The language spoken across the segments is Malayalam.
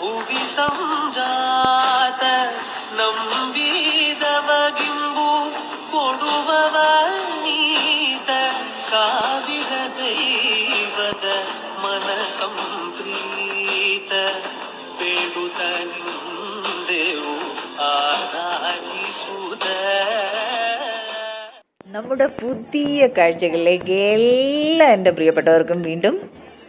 ಭುವಿ ಸಂಜಾತ ನಂಬಿದವಗಿಂಬು ಕೊಡುವವ ನೀತ ಸಾವಿರ ದೈವದ ಮನ ಸಂಪ್ರೀತ ಬೇಡುತ್ತ ನಿಂದೆವು ಆರಾಧಿಸುತ್ತ നമ്മുടെ പുതിയ കാഴ്ചകളിലേക്ക് എല്ലാ എൻ്റെ പ്രിയപ്പെട്ടവർക്കും വീണ്ടും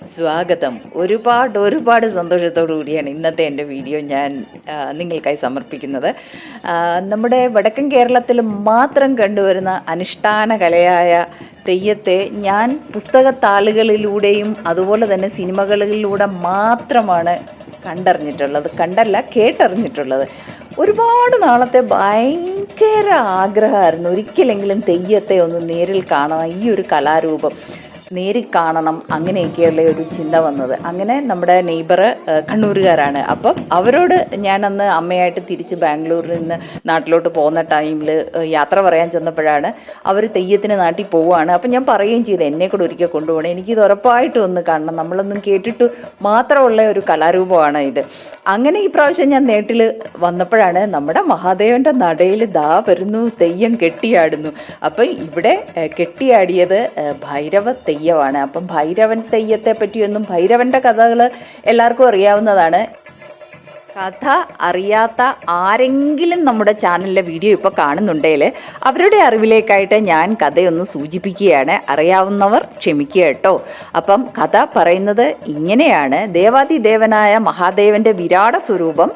സ്വാഗതം. ഒരുപാട് ഒരുപാട് സന്തോഷത്തോടു കൂടിയാണ് ഇന്നത്തെ എന്റെ വീഡിയോ ഞാൻ നിങ്ങൾക്കായി സമർപ്പിക്കുന്നത്. നമ്മുടെ വടക്കൻ കേരളത്തിൽ മാത്രം കണ്ടുവരുന്ന അനുഷ്ഠാന കലയായ തെയ്യത്തെ ഞാൻ പുസ്തകത്താളുകളിലൂടെയും അതുപോലെ തന്നെ സിനിമകളിലൂടെ മാത്രമാണ് കണ്ടറിഞ്ഞിട്ടുള്ളത്. കണ്ടല്ല കേട്ടറിഞ്ഞിട്ടുള്ളത്. ഒരുപാട് നാളത്തെ ഭയങ്കര ആഗ്രഹമായിരുന്നു. ഒരിക്കലെങ്കിലും തെയ്യത്തെ ഒന്ന് നേരിൽ കാണാൻ ഈ ഒരു കലാരൂപം. നേരിൽ കാണണം അങ്ങനെയൊക്കെയുള്ള ഒരു ചിന്ത വന്നത്. അങ്ങനെ നമ്മുടെ നെയ്ബർ കണ്ണൂരുകാരാണ്. അപ്പം അവരോട് ഞാനന്ന് അമ്മയായിട്ട് തിരിച്ച് ബാംഗ്ലൂരിൽ നിന്ന് നാട്ടിലോട്ട് പോകുന്ന ടൈമിൽ യാത്ര പറയാൻ ചെന്നപ്പോഴാണ് അവർ തെയ്യത്തിന് നാട്ടിൽ പോവുകയാണ്. അപ്പം ഞാൻ പറയുകയും ചെയ്തു എന്നെ കൂടെ ഒരിക്കൽ കൊണ്ടുപോകണം. എനിക്കിത് ഉറപ്പായിട്ടും ഒന്ന് കാണണം. നമ്മളൊന്നും കേട്ടിട്ട് മാത്രമുള്ള ഒരു കലാരൂപമാണ് ഇത്. അങ്ങനെ ഈ പ്രാവശ്യം ഞാൻ നേട്ടിൽ വന്നപ്പോഴാണ് നമ്മുടെ മഹാദേവന്റെ നടയിൽ ദാ വരുന്നു തെയ്യം കെട്ടിയാടുന്നു. അപ്പം ഇവിടെ കെട്ടിയാടിയത് ഭൈരവ ഭൈരവ തെയ്യമാണ്. അപ്പം ഭൈരവൻ തെയ്യത്തെ പറ്റിയൊന്നും ഭൈരവന്റെ കഥകൾ എല്ലാവർക്കും അറിയാവുന്നതാണ്. കഥ അറിയാത്ത ആരെങ്കിലും നമ്മുടെ ചാനലിലെ വീഡിയോ ഇപ്പോൾ കാണുന്നുണ്ടെങ്കിൽ അവരുടെ അറിവിലേക്കായിട്ട് ഞാൻ കഥയൊന്ന് സൂചിപ്പിക്കുകയാണ്. അറിയാവുന്നവർ ക്ഷമിക്കുക കേട്ടോ. അപ്പം കഥ പറയുന്നത് ഇങ്ങനെയാണ്. ദേവാതിദേവനായ മഹാദേവന്റെ വിരാട സ്വരൂപം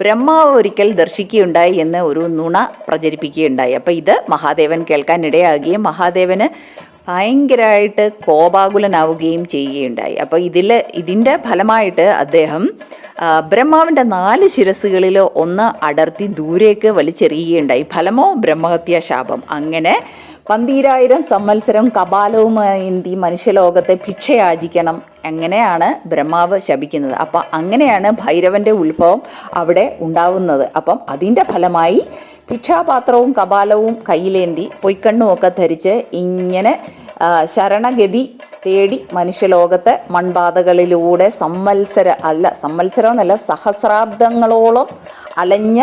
ബ്രഹ്മാവ് ഒരിക്കൽ ദർശിക്കുകയുണ്ടായി എന്ന് ഒരു നുണ പ്രചരിപ്പിക്കുകയുണ്ടായി. അപ്പോൾ ഇത് മഹാദേവൻ കേൾക്കാൻ ഇടയാകുകയും മഹാദേവന് ഭയങ്കരമായിട്ട് കോപാകുലനാവുകയും ചെയ്യുകയുണ്ടായി. അപ്പോൾ ഇതിൽ ഇതിന്റെ ഫലമായിട്ട് അദ്ദേഹം ബ്രഹ്മാവിന്റെ നാല് ശിരസുകളിൽ ഒന്ന് അടർത്തി ദൂരേക്ക് വലിച്ചെറിയുകയുണ്ടായി. ഫലമോ ബ്രഹ്മഹത്യാ ശാപം. അങ്ങനെ പന്തീരായിരം സംവത്സരം കപാലവുമായി മനുഷ്യലോകത്തെ ഭിക്ഷയാചിക്കണം. എങ്ങനെയാണ് ബ്രഹ്മാവ് ശപിക്കുന്നത്. അപ്പം അങ്ങനെയാണ് ഭൈരവന്റെ ഉത്ഭവം അവിടെ ഉണ്ടാവുന്നത്. അപ്പം അതിന്റെ ഫലമായി ഭിക്ഷാപാത്രവും കപാലവും കയ്യിലേന്തി പൊയ്ക്കണ്ണുമൊക്കെ ധരിച്ച് ഇങ്ങനെ ശരണഗതി തേടി മനുഷ്യലോകത്തെ മൺപാതകളിലൂടെ സമ്മത്സര അല്ല സമ്മത്സരമെന്നല്ല സഹസ്രാബ്ദങ്ങളോളം അലഞ്ഞ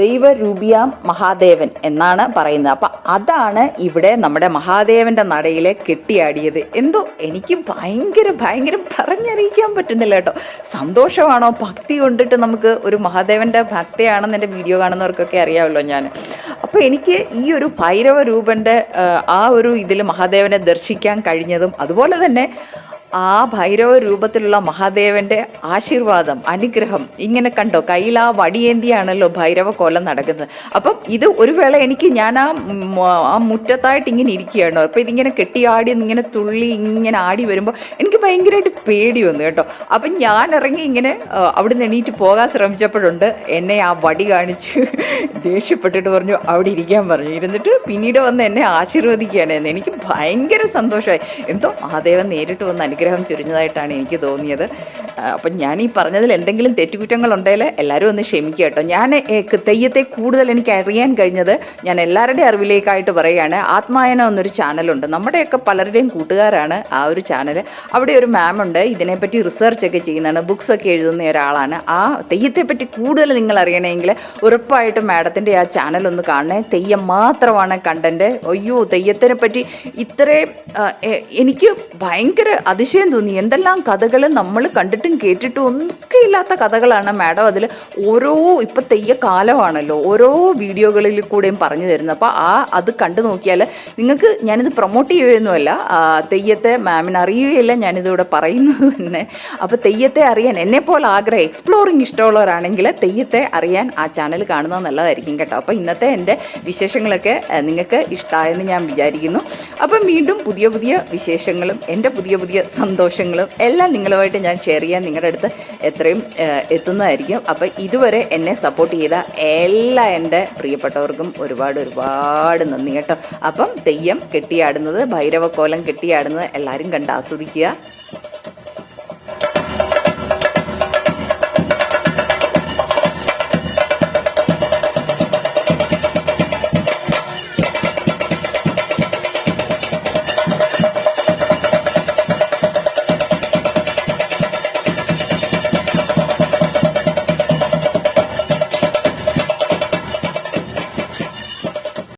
ദൈവരൂപിയാം മഹാദേവൻ എന്നാണ് പറയുന്നത്. അപ്പം അതാണ് ഇവിടെ നമ്മുടെ മഹാദേവന്റെ നടയിലെ കെട്ടിയാടിയത്. എന്തോ എനിക്ക് ഭയങ്കര ഭയങ്കര പറഞ്ഞറിയിക്കാൻ പറ്റുന്നില്ല കേട്ടോ. സന്തോഷമാണോ? ഭക്തി കൊണ്ടിട്ട് നമുക്ക് ഒരു മഹാദേവന്റെ ഭക്തിയാണെന്ന് എന്റെ വീഡിയോ കാണുന്നവർക്കൊക്കെ അറിയാമല്ലോ ഞാൻ. അപ്പോൾ എനിക്ക് ഈ ഒരു ഭൈരവ രൂപന്റെ ആ ഒരു ഇതിൽ മഹാദേവനെ ദർശിക്കാൻ കഴിഞ്ഞതും അതുപോലെ തന്നെ ആ ഭൈരവ രൂപത്തിലുള്ള മഹാദേവന്റെ ആശീർവാദം അനുഗ്രഹം ഇങ്ങനെ കണ്ടോ? കയ്യിൽ ആ വടിയേന്തിയാണല്ലോ ഭൈരവ കോലം നടക്കുന്നത്. അപ്പം ഇത് ഒരു വേള എനിക്ക് ഞാൻ ആ ആ മുറ്റത്തായിട്ട് ഇങ്ങനെ ഇരിക്കുകയാണ്? അപ്പം ഇതിങ്ങനെ കെട്ടിയാടി ഇങ്ങനെ തുള്ളി ഇങ്ങനെ ആടി വരുമ്പോൾ എനിക്ക് ഭയങ്കരമായിട്ട് പേടി വന്നു കേട്ടോ. അപ്പം ഞാൻ ഇറങ്ങി ഇങ്ങനെ അവിടെ അവിടുന്ന് എണീറ്റ് പോകാൻ ശ്രമിച്ചപ്പോഴുണ്ട്. എന്നെ ആ വടി കാണിച്ച് ദേഷ്യപ്പെട്ടിട്ട് പറഞ്ഞു അവിടെ ഇരിക്കാൻ പറഞ്ഞു. ഇരുന്നിട്ട് പിന്നീട് വന്ന് എന്നെ ആശീർവദിക്കുകയാണ് എനിക്ക് ഭയങ്കര സന്തോഷമായി. എന്തോ മഹാദേവൻ നേരിട്ട് വന്ന് അനുഗ്രഹം ചുരിഞ്ഞതായിട്ടാണ് എനിക്ക് തോന്നിയത്. അപ്പം ഞാൻ ഈ പറഞ്ഞതിൽ എന്തെങ്കിലും തെറ്റുകുറ്റങ്ങളുണ്ടെങ്കിൽ എല്ലാവരും ഒന്ന് ക്ഷമിക്കുക കേട്ടോ. ഞാൻ തെയ്യത്തെ കൂടുതൽ എനിക്ക് അറിയാൻ കഴിഞ്ഞത് ഞാൻ എല്ലാവരുടെയും അറിവിലേക്കായിട്ട് പറയുകയാണ്. ആത്മായന എന്നൊരു ചാനലുണ്ട്. നമ്മുടെയൊക്കെ പലരുടെയും കൂട്ടുകാരാണ് ആ ഒരു ചാനൽ അവിടെ ഒരു മാം ഉണ്ട്. ഇതിനെപ്പറ്റി റിസർച്ച് ഒക്കെ ചെയ്യുന്നതാണ്. ബുക്സ് ഒക്കെ എഴുതുന്ന ഒരാളാണ്. ആ തെയ്യത്തെപ്പറ്റി കൂടുതൽ നിങ്ങൾ അറിയണമെങ്കിൽ ഉറപ്പായിട്ടും മാഡത്തിന്റെ ആ ചാനൽ ഒന്ന് കാണണേ. തെയ്യം മാത്രമാണ് കണ്ടന്റ് അയ്യോ തെയ്യത്തിനെ പറ്റി ഇത്രയും എനിക്ക് ഭയങ്കര അതിശയം തോന്നി. എന്തെല്ലാം കഥകൾ നമ്മൾ കണ്ടിട്ടും കേട്ടിട്ടും ഒന്നൊക്കെ ഇല്ലാത്ത കഥകളാണ് മാഡം അതിൽ ഓരോ ഇപ്പം തെയ്യ കാലമാണല്ലോ ഓരോ വീഡിയോകളിൽ കൂടെയും പറഞ്ഞു തരുന്നത്. അപ്പോൾ ആ അത് കണ്ടു നോക്കിയാൽ നിങ്ങൾക്ക് ഞാനിത് പ്രൊമോട്ട് ചെയ്യുകയൊന്നുമല്ല. തെയ്യത്തെ മാമിന് അറിയുകയില്ല ഞാനിതിവിടെ പറയുന്നത് തന്നെ. അപ്പോൾ തെയ്യത്തെ അറിയാൻ എന്നെപ്പോലെ ആഗ്രഹം എക്സ്പ്ലോറിങ് ഇഷ്ടമുള്ളവരാണെങ്കിൽ തെയ്യത്തെ അറിയാൻ ആ ചാനൽ കാണുന്നത് നല്ലതായിരിക്കും കേട്ടോ. അപ്പോൾ ഇന്നത്തെ എന്റെ വിശേഷങ്ങളൊക്കെ നിങ്ങൾക്ക് ഇഷ്ടമായെന്ന് ഞാൻ വിചാരിക്കുന്നു. അപ്പം വീണ്ടും പുതിയ പുതിയ വിശേഷങ്ങളും എന്റെ പുതിയ പുതിയ സന്തോഷങ്ങളും എല്ലാം നിങ്ങളുമായിട്ട് ഞാൻ ഷെയർ ചെയ്യാൻ നിങ്ങളുടെ അടുത്ത് എത്രയും എത്തുന്നതായിരിക്കും. അപ്പം ഇതുവരെ എന്നെ സപ്പോർട്ട് ചെയ്ത എല്ലാ എന്റെ പ്രിയപ്പെട്ടവർക്കും ഒരുപാട് ഒരുപാട് നന്ദി കേട്ടോ. അപ്പം തെയ്യം കെട്ടിയാടുന്നത് ഭൈരവക്കോലം കെട്ടിയാടുന്നത് എല്ലാവരും കണ്ട് ആസ്വദിക്കുക.